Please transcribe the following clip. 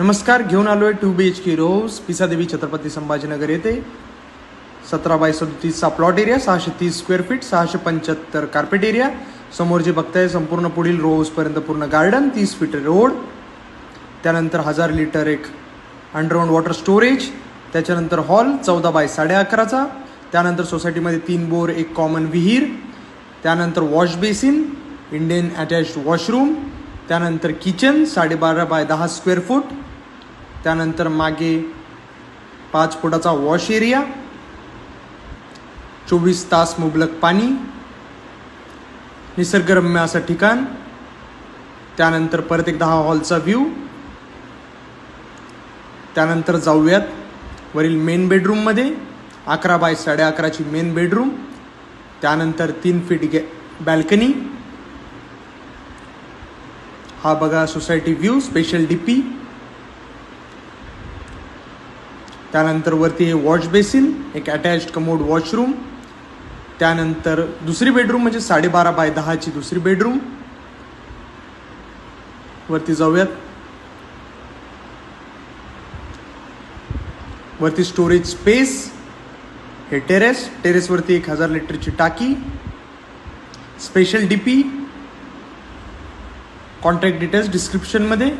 नमस्कार घेऊन आलो आहे टू बी एच के रोज. पिसादेवी छत्रपती संभाजीनगर येथे. सतरा बाय सदतीसचा प्लॉट एरिया सहाशे तीस स्क्वेअर फीट सहाशे पंच्याहत्तर कार्पेट एरिया समोर जे बघताय संपूर्ण पुढील रोजपर्यंत पूर्ण गार्डन तीस फीट रोड त्यानंतर हजार लिटर एक अंडरग्राऊंड वॉटर स्टोरेज त्याच्यानंतर हॉल चौदा बाय साडे अकराचा. त्यानंतर सोसायटीमध्ये तीन बोर एक कॉमन विहीर. त्यानंतर wash basin Indian attached washroom त्यानंतर किचन साडेबारा बाय दहा स्क्वेअर फूट त्यानंतर मागे पाच फुटाचा वॉश एरिया चोवीस तास मुबलक पाणी निसर्गरम्य असं ठिकाण त्यानंतर परत एकदा हा हॉलचा व्ह्यू त्यानंतर जाऊयात वरील मेन बेडरूममध्ये अकरा बाय साडे अकराची मेन बेडरूम त्यानंतर तीन फीट गे बॅल्कनी हा बघा society view special D P त्यानंतर वरती हे वॉश बेसिन एक अटॅच्ड कमोड वॉशरूम त्यानंतर दुसरी बेडरूम म्हणजे साडेबारा बाय दहाची दुसरी बेडरूम वरती जाऊयात. वरती स्टोरेज स्पेस हे टेरेस टेरेसवरती एक हजार लिटरची टाकी. स्पेशल डीपी कॉन्टॅक्ट डिटेल्स डिस्क्रिप्शनमध्ये